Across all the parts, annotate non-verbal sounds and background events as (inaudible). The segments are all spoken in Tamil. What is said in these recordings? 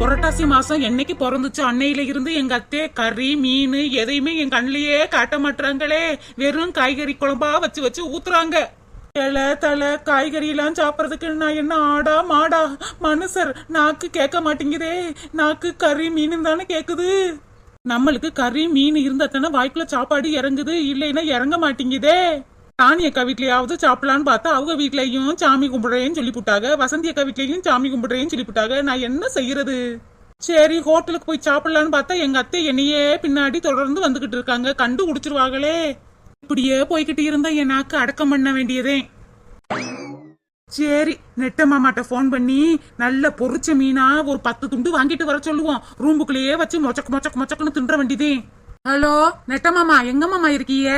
புரட்டாசி மாசம் என்னைக்கு பிறந்துச்சு அன்னையில இருந்து எங்க அத்தை கறி மீன் எதையுமே என் கண்ணிலேயே காட்ட மாட்டாங்களே வெறும் காய்கறி குழம்பா வச்சு வச்சு ஊத்துறாங்க. இலை தலை காய்கறி எல்லாம் சாப்பிட்றதுக்கு நான் என்ன ஆடா மாடா? மனுஷர் நாக்கு கேட்க மாட்டேங்குதே. நாக்கு கறி மீன் தானே கேக்குது. நம்மளுக்கு கறி மீன் இருந்தா தானே வாய்க்குள்ள சாப்பாடு இறங்குது. இல்லைன்னா இறங்க மாட்டேங்குதே. ராணி அக்கா வீட்லயாவது சாப்பிடலான்னு பார்த்தா அவங்க வீட்லயும் சாமி கும்பிடுறேன்னு சொல்லி போட்டாங்க. வசந்தி அக்கா வீட்லயும் சாமி கும்பிடுறேன்னு சொல்லி போட்டாங்க. நான் என்ன செய்யறது? சரி ஹோட்டலுக்கு போய் சாப்பிடலான்னு பார்த்தா எங்க அத்தை என்னையே பின்னாடி தொடர்ந்து வந்துகிட்டு இருக்காங்க. கண்டு குடிச்சிருவாங்களே இப்படியே போய்கிட்டு இருந்தா என் நாக்கு அடக்கம் பண்ண வேண்டியதே. சரி நெட்ட மாமாட்ட ஃபோன் பண்ணி நல்ல பொரிச்ச மீனா ஒரு பத்து துண்டு வாங்கிட்டு வர சொல்லுவோம். ரூமுக்குள்ளேயே வச்சு மொச்சக்கு மொச்சக்கு மொச்சக்குன்னு தின்ற வேண்டியதே. ஹலோ நெட்ட மாமா எங்க மாமா இருக்கீங்க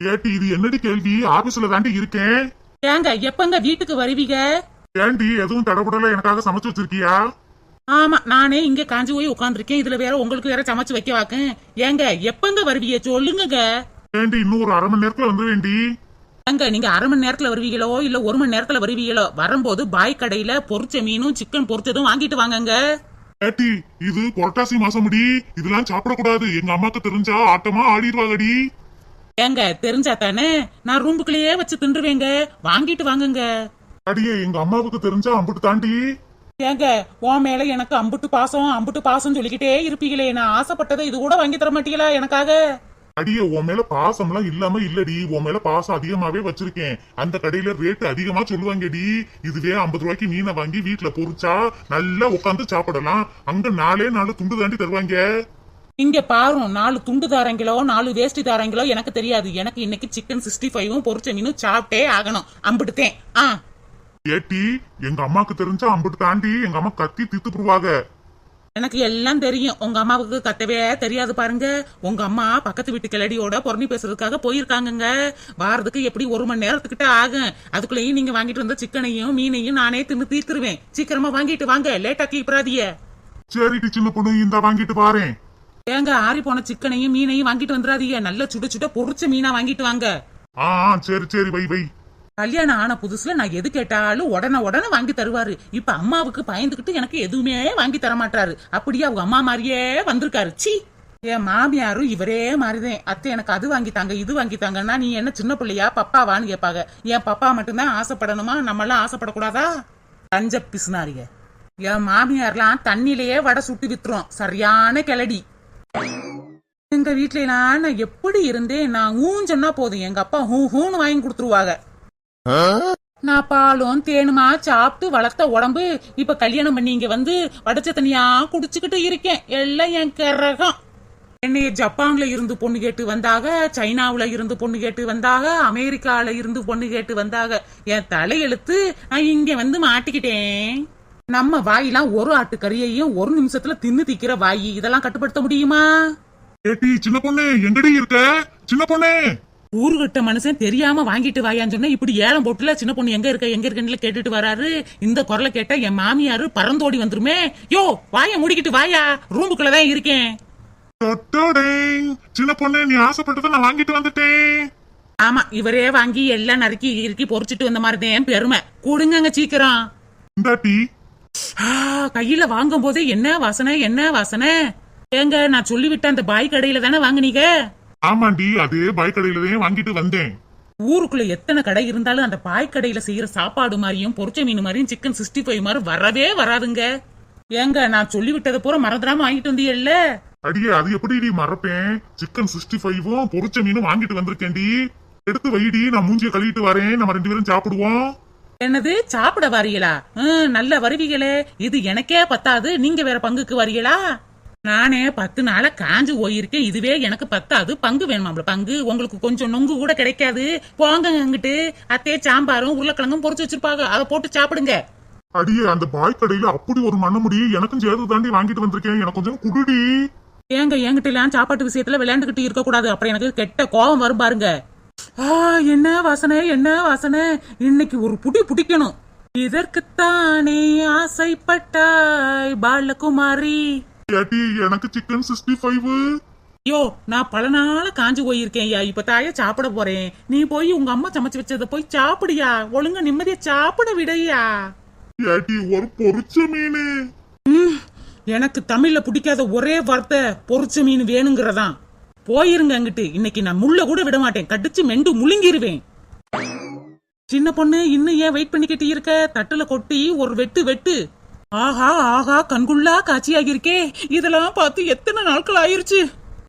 ஏட்டி இது என்னடி கேள்வி? ஆபீஸ்ல தாண்டி இருக்கேன் ஏங்க எப்பங்க வீட்டுக்கு வருவீங்க? ஏண்டி எதுவும் தடபுடல எனக்காக சமைச்சு வச்சிருக்கியா? ஆமா நானே இங்க காஞ்சி போய் உட்காந்துருக்கேன் இதுல வேற உங்களுக்கு வேற சமைச்சு வைக்க வாக்கேன் ஏங்க எப்பங்க வருவீங்க? சொல்லுங்க ஏண்டி இன்னும் ஒரு அரை மணி நேரத்துல வந்துருவேண்டி. ஏங்க நீங்க அரை மணி நேரத்துல வருவீங்களோ இல்ல ஒரு மணி நேரத்துல வருவீங்களோ? வரும்போது பாய் கடையில பொரிச்ச மீனும் சிக்கன் பொரிச்சதும் வாங்கிட்டு வாங்கங்க. ஏட்டி இது புரட்டாசி மாசம் முடி இதெல்லாம் சாப்பிடக்கூடாது. எங்க அம்மாக்கு தெரிஞ்சா ஆட்டமா ஆடிடுவாங்கடி. ஏங்க தெரிஞ்சா தானே? நான் ரூமுக்குள்ளேயே வச்சு தின்றுவேங்க. வாங்கிட்டு வாங்குங்க. அடியே எங்க அம்மாவுக்கு தெரிஞ்சா அம்புட்டு தாண்டி. ஏங்க உன் மேல எனக்கு அம்புட்டு பாசம் அம்புட்டு பாசம் சொல்லிக்கிட்டே இருப்பீங்களே. நான் ஆசைப்பட்டதை இது கூட வாங்கி தர மாட்டீங்களா எனக்காக? அடியே உன் மேல பாசம்லாம் இல்லாம இல்லடி. உன் மேல பாசம் அதிகமாவே வச்சிருக்கேன். அந்த கடையில ரேட் அதிகமா சொல்லுவாங்கடி. இதுவே ஐம்பது ரூபாய்க்கு மீனை வாங்கி வீட்டுல பொரிச்சா நல்லா உட்காந்து சாப்பிடலாம். அங்க நாலே நாலு துண்டு தாண்டி தருவாங்க. இங்க பாரும் நாலு துண்டு தாரங்களோ நாலு வேஷ்டி தாரங்களோ எனக்கு தெரியாது. எனக்கு இன்னைக்கு சிக்கன் சிக்ஸ்டி ஃபைவும் பொரிச்ச மீனும் சாப்பிட்டே ஆகணும். அம்பிட்டுத்தேன். ஆ. ஏட்டி எங்க அம்மாக்கு தெரிஞ்சா அம்புட்டு தாண்டி எங்க அம்மா கத்தி தித்து புடுவாங்க எனக்கு எல்லாம் தெரியும். உங்க அம்மாவுக்கு கத்தவே தெரியாது பாருங்க. உங்க அம்மா பக்கத்து வீட்டு கிளடியோட பொறணி பேசுறதுக்காக போயிருக்காங்கங்க. வாரத்துக்கு எப்படி ஒரு மணி நேரத்துக்கிட்ட ஆகும்? அதுக்குள்ளேயும் நீங்க வாங்கிட்டு வந்த சிக்கனையும் மீனையும் நானே தின்னு தீர்த்துருவேன். சீக்கிரமா வாங்கிட்டு வாங்க. லேட்டா கீப்பராதிய சரிடி சின்ன பொண்ணு இந்த வாங்கிட்டு பாறேன் ஏங்க ஆறி போன சிக்கனையும் மீனையும் வாங்கிட்டு வந்துடாதீங்க. நல்ல சுட சுட பொரிச்ச மீனா வாங்கிட்டு வாங்க. ஆ சரி சரி வை வை. கல்யாணம் ஆன புதுசுல நான் எது கேட்டாலும் உடனே உடனே வாங்கி தருவாரு. இப்ப அம்மாவுக்கு பயந்துகிட்டு எனக்கு எதுவுமே வாங்கி தர மாட்டாரு அப்படியே அவங்க அம்மா மாதிரியே வந்திருக்காரு. சி. என் மாமியாரும் இவரே மாதிரிதான். அத்தை எனக்கு அது வாங்கி தாங்க இது வாங்கி தாங்கன்னா நீ என்ன சின்ன பிள்ளையா பப்பாவான்னு கேட்பாங்க. என் பப்பா மட்டும்தான் ஆசைப்படணுமா? நம்ம எல்லாம் ஆசைப்படக்கூடாதா? பஞ்ச பிசுனாரிய என் மாமியார்லாம் தண்ணியிலேயே வடை சுட்டு வித்துரும். சரியான கிளடி. எங்க வீட்டுல நான் எப்படி இருந்தேன்? நான் ஊன்னு சொன்னா போதும். எங்க அப்பா ஹூ ஹூன்னு வாங்கி கொடுத்துருவாங்க. நான் பாலும் தேனுமா சாப்பிட்டு வளர்த்த உடம்பு இப்ப கல்யாணம் பண்ணி இங்க வந்து வடச்ச தனியா குடிச்சுக்கிட்டு இருக்கேன். எல்லாம் என் கரகம். என்னைய ஜப்பான்ல இருந்து பொண்ணு கேட்டு வந்தாக சைனாவுல இருந்து பொண்ணு கேட்டு வந்தாக அமெரிக்கால இருந்து பொண்ணு கேட்டு வந்தாக. என் தலையெழுத்து நான் இங்க வந்து மாட்டிக்கிட்டேன். நம்ம வாயெல்லாம் ஒரு ஆட்டு கறியையும் ஒரு நிமிஷத்துல தின்னு திக்கிற வாயி. இதெல்லாம் கட்டுப்படுத்த முடியுமா? ஏட்டி சின்ன பொண்ணு எங்கடி இருக்க? சின்ன பொண்ணு. ஊருகட்ட மனுஷன் தெரியாம வாங்கிட்டு வாயான்னு சொன்னா இப்படி ஏலம் போட்டுல சின்ன பொண்ணு எங்க இருக்க எங்க இருக்கன்னு கேட்டுட்டு வராரு. இந்த குரலை கேட்டா என் மாமியாரு பறந்தோடி வந்துருமே. யோ வாய முடிக்கிட்டு வாயா. ரூமுக்குள்ளதான் இருக்கேன். சின்ன பொண்ணு நீ ஆசைப்பட்டதை நான் வாங்கிட்டு வந்துட்டேன். ஆமா இவரே வாங்கி எல்லாம் நறுக்கி இறுக்கி பொறிச்சிட்டு வந்த மாதிரி தான் பெருமை. கொடுங்கங்க சீக்கிரம். இந்தாட்டி ஆ, கையில வாங்கும் போதே என்ன வாசனை என்ன வாசனை? ஏங்க நான் சொல்லிவிட்ட அந்த பாய் கடையில தானே வாங்குனீங்க? ஆமாண்டி அதே பாய் கடையில தான் வாங்கிட்டு வந்தேன். ஊருக்குள்ள எத்தனை கடை இருந்தாலும் அந்த பாய் கடையில செய்யற சாப்பாடு மாதிரியும் பொரிச்ச மீன் மாதிரியும் சிக்கன் சிக்ஸ்டி ஃபைவ் மாதிரி வரவே வராதுங்க. ஏங்க நான் சொல்லி விட்டதை பூரா மறந்துடாம வாங்கிட்டு வந்தீங்கல்ல? அடியே அது எப்படி மறப்பேன்? சிக்கன் சிக்ஸ்டி ஃபைவும் பொரிச்ச மீனும் வாங்கிட்டு வந்திருக்கேன்டி. எடுத்து வைடி நான் மூஞ்சிய கழுவிட்டு வரேன். நம்ம ரெண்டு பேரும் சாப்பிடுவோம். என்னது? சாப்பிட வரீங்களா நல்ல வருவீங்களே இது எனக்கே பத்தாது. நீங்க வேற பங்குக்கு வரீங்களா நானே பத்து நாளா காஞ்சு போயிருக்கேன். இதுவே எனக்கு பத்தாது. பங்கு வேணுமாம்ல பங்கு உங்களுக்கு கொஞ்சம் நொங்கு கூட கிடைக்காது. போங்க அங்கிட்டு. அத்தையே சாம்பாரும் உருளைக்கிழங்கும் பொரிச்சு வச்சிருப்பாங்க. அதை போட்டு சாப்பிடுங்க. அடியே அந்த பாய் கடையில அப்படி ஒரு மண்ண முடி எனக்கும் சேர்த்து தாண்டி வாங்கிட்டு வந்திருக்கேன். எனக்கு கொஞ்சம் குடுடி. ஏங்க என்கிட்ட எல்லாம் சாப்பாட்டு விஷயத்துல விளையாண்டுகிட்டு இருக்க கூடாது அப்புறம் எனக்கு கெட்ட கோபம் வரும் பாருங்க. ஆ என்ன வாசனை என்ன வாசனை? இன்னைக்கு ஒரு புடி புடிக்கணும். இதற்குத்தானே ஆசைப்பட்டாய் பாலகுமாரி. ஏட்டி எனக்கு சிக்கன் சிக்ஸ்டி ஃபைவ் யோ நான் பல நாளா காஞ்சு போயிருக்கேன் ஐயா. இப்ப தாய சாப்பிட போறேன். நீ போய் உங்க அம்மா சமைச்சு வச்சத போய் சாப்பிடுயா? ஒழுங்கா நிம்மதியா சாப்பிட விடையா? ஏட்டி ஒரு பொரிச்ச மீனு. எனக்கு தமிழ்ல பிடிக்காத ஒரே வார்த்தை பொரிச்ச மீன் வேணுங்கிறதான். போயிருங்க அங்கிட்டு. இன்னைக்கு நான் முள்ள கூட விட மாட்டேன். கடிச்சு மெண்டு முழுங்கிருவேன். சின்ன பொண்ணு இன்னும் ஏன் வெயிட் பண்ணிக்கிட்டு இருக்க? தட்டுல கொட்டி ஒரு வெட்டு வெட்டு. ஆஹா ஆஹா கண்குள்ளா காட்சியாகி இருக்கே இதெல்லாம் பார்த்து எத்தனை நாட்கள் ஆயிருச்சு?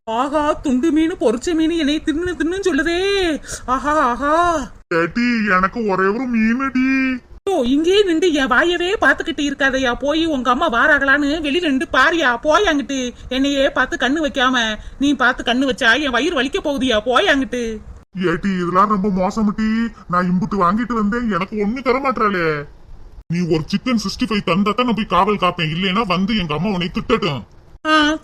ஆஹா துண்டு மீன் பொரிச்ச மீன் என்னை தின்னு தின்னு சொல்லுதே. ஆஹா ஆஹா. ஏட்டி எனக்கு ஒரே ஒரு மீனடி. ஓ இங்கே நின்று என் வாயவே பாத்துக்கிட்டு இருக்காதையா. போய் உங்க அம்மா வாராகலான்னு வெளியில நின்று பாரியா. போய் அங்கிட்டு என்னையே பார்த்து கண்ணு வைக்காம. நீ பார்த்து கண்ணு வச்சா என் வயிறு வலிக்க போகுதியா? போய் அங்கிட்டு ஏட்டி இதெல்லாம் ரொம்ப மோசமட்டி நான் இம்புட்டு வாங்கிட்டு வந்தேன். எனக்கு ஒண்ணு தர மாட்டாளே நீ ஒரு சிக்கன் சிக்ஸ்டி ஃபைவ் தந்தா தான் நான் போய் காவல் காப்பேன். இல்லைன்னா வந்து எங்க அம்மா உன்னை திட்டட்டும்.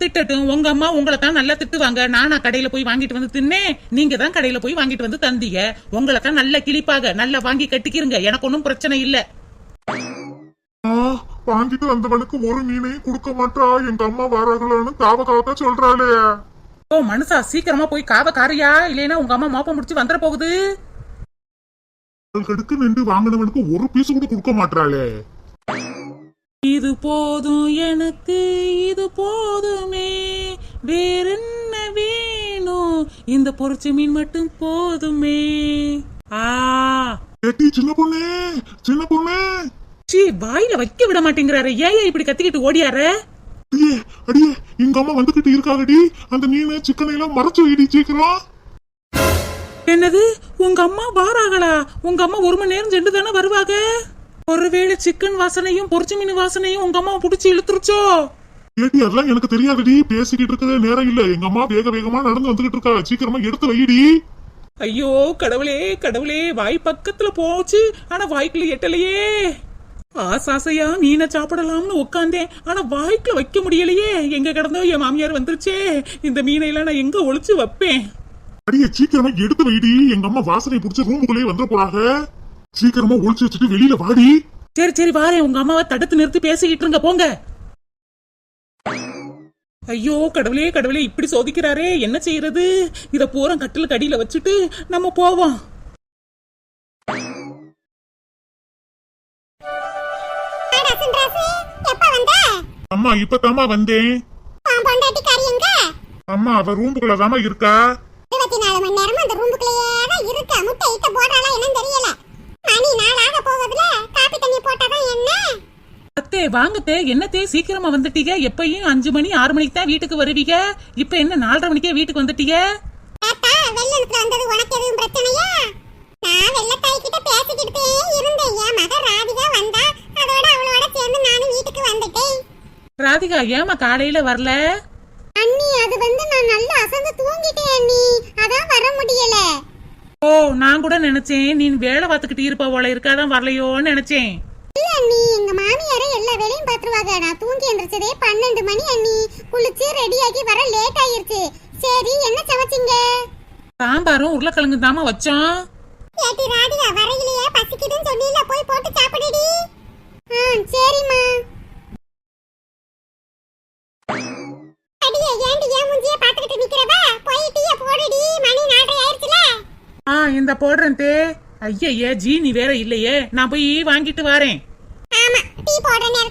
திட்டட்டும். உங்க அம்மா உங்களை தான் நல்லா திட்டுவாங்க. நானா கடையில போய் வாங்கிட்டு வந்து தின்னேன் நீங்க தான் கடையில போய் வாங்கிட்டு வந்து தந்தீங்க. உங்களை தான் நல்ல கிளிப்பாக நல்லா வாங்கி கட்டிக்கிறங்க எனக்கு ஒன்றும் பிரச்சனை இல்ல. வாங்கிட்டு வந்தவனுக்கு ஒரு மீனையும் கொடுக்க மாட்டா. எங்க அம்மா வராங்களான்னு காவ காவக்கா சொல்றாளே. ஓ மனுஷா சீக்கிரமா போய் காவ காரியா இல்லைன்னா உங்க அம்மா மோப்பம் முடிச்சு வந்துட போகுது. கடுக்கு நின்று வாங்கினவனுக்கு ஒரு பீஸ் கூட கொடுக்க மாட்டாளே இது போதும் எனக்கு இது போதுமே. வேறென்ன வேணும்? இந்த பொரிச்ச மீன் மட்டும் போதுமே. ஆ. ஏட்டி சின்ன பொண்ணு சின்ன பொண்ணு. சீ வாயில வைக்க விட மாட்டேங்கிறாரு. ஏன் இப்படி கத்திக்கிட்டு ஓடியாரு? அடியே அடியே எங்க அம்மா வந்துகிட்டு இருக்காங்கடி. அந்த மீன் சிக்கனை எல்லாம் மறைச்சு வைடி சீக்கிரம். என்னது? உங்க அம்மா வாராங்களா உங்க அம்மா ஒரு மணி நேரம் சென்று தானே வருவாங்க ஒருவேளை சிக்கன் வாசனையும் பொரிச்ச மீன் வாசனையும் உங்க அம்மா புடிச்சு இழுத்துருச்சோ? ஏட்டி அதெல்லாம் எனக்கு தெரியாதுடி. பேசிக்கிட்டு இருக்கிற நேரம் இல்ல. எங்க அம்மா வேக வேகமா நடந்து வந்துகிட்டு இருக்கா. சீக்கிரமா எடுத்து வைடி. ஐயோ கடவுளே கடவுளே வாய் பக்கத்துல போச்சு. ஆனா வாய்க்குள்ள எட்டலையே. ஆசாசையா மீனை சாப்பிடலாம்னு உட்காந்தேன் ஆனா வாய்க்குள்ள வைக்க முடியலையே. எங்க கிடந்தோ என் மாமியார் வந்துருச்சே. இந்த மீனை எல்லாம் நான் எங்க ஒளிச்சு வைப்பேன்? அடியே சீக்கிரமா எடுத்து வைடி. எங்க அம்மா வாசனை பிடிச்ச ரூமுக்குள்ளேயே வந்துட போறாங்க. சீக்கிரமா ஒளிச்சு வச்சுட்டு வெளியில வாடி. சரி சரி வாரேன் உங்க அம்மாவை தடுத்து நிறுத்தி பேசிக்கிட்டு இருங்க. போங்க. ஐயோ கடவுளே கடவுளே இப்படி சோதிக்கிறாரே. என்ன செய்யறது? இத பூரா கட்டில கடியில வச்சுட்டு நம்ம போவோம். அம்மா இப்பதாம்மா வந்தேன். அம்மா அவ ரூமுக்குள்ள தாமா இருக்கா. இருபத்தி நாலு மணி நேரமும் அந்த ரூமுக்குள்ளேயே தான் இருக்கா? முட்டை இட்ட போடுறாளா? என்னன்னு தெரியல. வாங்கத்தே என்னத்தே சீக்கிரமா வந்துட்டீங்க. எப்பயும் அஞ்சு மணி ஆறு மணிக்கு தான் வீட்டுக்கு வருவீங்க. இப்ப என்ன நாலரை மணிக்கே வீட்டுக்கு வந்துட்டீங்க? வெள்ளத்துல வந்தது உனக்கு எதுவும் பிரச்சனையா? நான் வெள்ளத்தாய் கிட்ட பேசிக்கிட்டே இருந்தேன். என் மக ராதிகா வந்தா அதோட அவளோட சேர்ந்து நானும் வீட்டுக்கு வந்துட்டேன். ராதிகா ஏமா காலையில வரல? அண்ணி அது வந்து நான் நல்லா அசந்து தூங்கிட்டேன் அண்ணி. அதான் வர முடியல. ஓ நான் கூட நினைச்சேன் நீ வேலை பார்த்துக்கிட்டு இருப்ப போல இருக்காதான் வரலையோன்னு நினைச்சேன். இல்ல அண்ணி. எங்க மாமியாரே எல்லா வேலையும் பாத்துருவாங்க நான் தூங்கி எந்திரிச்சதே பன்னெண்டு மணி அண்ணி. குளிச்சு ரெடியாகி வர லேட் ஆயிருச்சு. சரி என்ன சமைச்சீங்க? சாம்பாரும் உருளைக்கிழங்கு தாமா வச்சோம். ஏட்டி ராதிகா வரையிலேயே பசிக்குதுன்னு சொன்னீல போய் போட்டு சாப்பிடுடி. ஆ சரிம்மா. அடியே ஏண்டி ஏன் முஞ்சிய பாத்துக்கிட்டு நிக்கிறவ? போய் டீய போடுடி. மணி நாலரை ஆயிருச்சுல. ஆ இந்த போடுறேன் தே. ஐயய்ய ஜீனி வேற இல்லையே. நான் போய் வாங்கிட்டு வரேன். ஆமா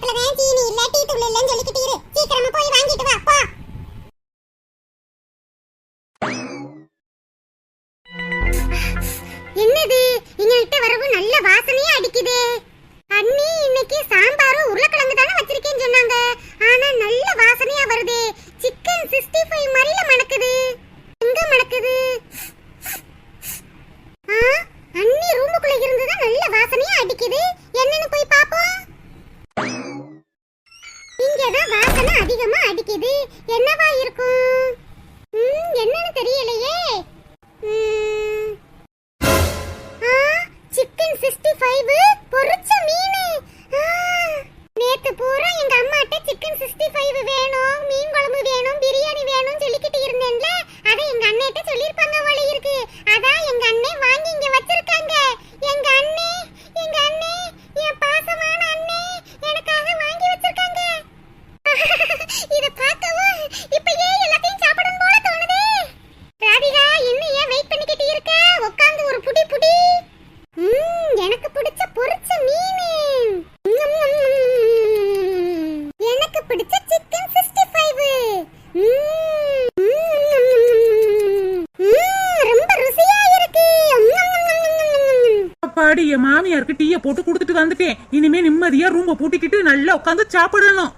டீய போட்டு கொடுத்துட்டு வந்துட்டேன். இனிமே நிம்மதியா ரூம்ப பூட்டிக்கிட்டு நல்லா உட்காந்து சாப்பிடணும்.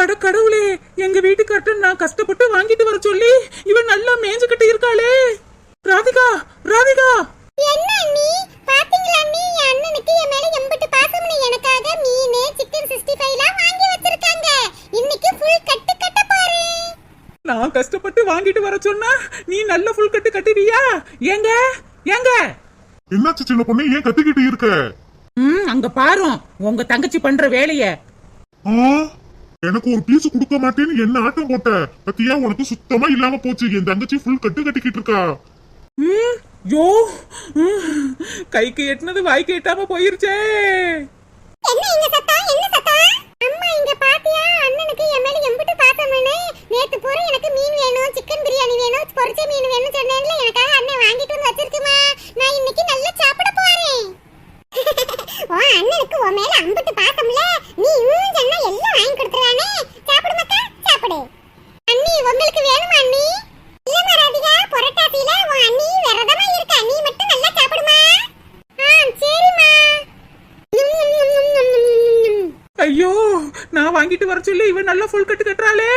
அட கடவுளே எங்க வீட்டுக்கார்ட்ட நான் கஷ்டப்பட்டு வாங்கிட்டு வர சொல்லி இவன் நல்லா மேய்ஞ்சுக்கிட்டு இருக்காளே. ராதிகா ராதிகா! என்ன அண்ணி? பாத்தீங்களா என் அண்ணனுக்கு என் மேல எம்பிட்டு பாசம்னு எனக்காக மீன் சிக்கன் சிக்ஸ்டி ஃபைவ்லாம் வாங்கி வச்சிருக்காங்க. இன்னைக்கு ஃபுல் கட்டு கட்ட பாரு நான் கஷ்டப்பட்டு வாங்கிட்டு வர சொன்னா நீ நல்ல ஃபுல் கட்டு கட்டுவியா? ஏங்க ஏங்க! என்னாச்சு சின்ன பொண்ணு? ஏன் கத்திக்கிட்டு இருக்க? ம் அங்க பாரு உங்க தங்கச்சி பண்ற வேலைய. ஆ, எனக்கு ஒரு பீஸ் கொடுக்க மாட்டேன்னு என்ன ஆட்டம் போட்ட? பத்தியா உனக்கு சுத்தமா இல்லாம போச்சு. என் தங்கச்சி ஃபுல் கட்டு கட்டிக்கிட்டு இருக்கா. ம் யோ கைக்கு எட்டுனது வாய்க்கு எட்டாம போயிருச்சே. என்ன இங்க சத்தம் என்ன சத்தம் அம்மா இங்க பாத்தியா? அண்ணனுக்கு என் மேல எம்பிட்டு பாசம்னு. நேத்து பூரா எனக்கு மீன் வேணும் சிக்கன் பிரியாணி வேணும் பொரிச்ச மீன் வேணும் சொன்னேன்ல. எனக்காக அண்ணன் வாங்கிட்டு வந்து வச்சிருக்குமா? நான் இன்னைக்கு நல்லா சாப்பிட போறேன். (laughs) உன் அண்ணனுக்கு உன் மேல அம்பிட்டு பாசம்ல நீ இன்னும் சொன்னா எல்லாம் வாங்கி கொடுத்துறானே சாப்பிடு மக்கா சாப்பிடு. அண்ணி உங்களுக்கு வேணுமா அண்ணி? இல்ல ராதிகா புரட்டாசியில உன் அண்ணி விரதமா இருக்கா? நீ மட்டும் நல்லா சாப்பிடுமா? ஆ சரிம்மா. ஐயோ நான் வாங்கிட்டு வர சொல்லி இவன் நல்லா ஃபுல் கட்டு கட்டுறாளே.